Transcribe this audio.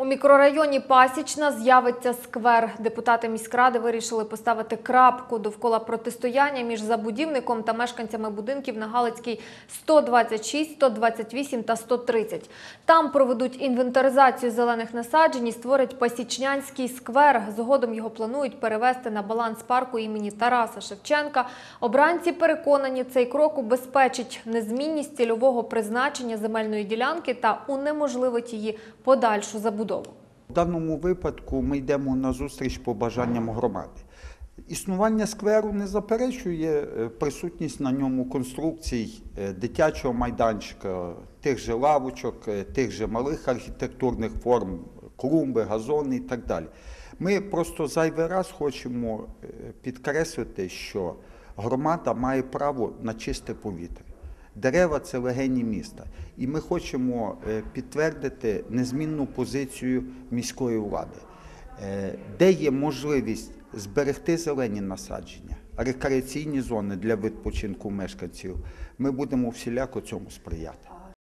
У мікрорайоні Пасічна з'явиться сквер. Депутати міськради вирішили поставити крапку довкола протистояння між забудівником та мешканцями будинків на Галицькій 126, 128 та 130. Там проведуть інвентаризацію зелених насаджень і створять Пасічнянський сквер. Згодом його планують перевести на баланс парку імені Тараса Шевченка. Обранці переконані, цей крок убезпечить незмінність цільового призначення земельної ділянки та унеможливить її подальшу забудову. В даному випадку ми йдемо на зустріч по бажанням громади. Існування скверу не заперечує е, присутність на ньому конструкцій е, дитячого майданчика, тих же лавочок, е, тих же малих архітектурних форм, клумби, газони і так далі. Ми просто зайвий раз хочемо підкреслити, що громада має право на чисте повітря. Дерева це легені міста. І ми хочемо е, підтвердити незмінну позицію міської влади, Е, де є можливість зберегти зелені насадження, рекреаційні зони для відпочинку мешканців. Ми будемо всіляко цьому сприяти.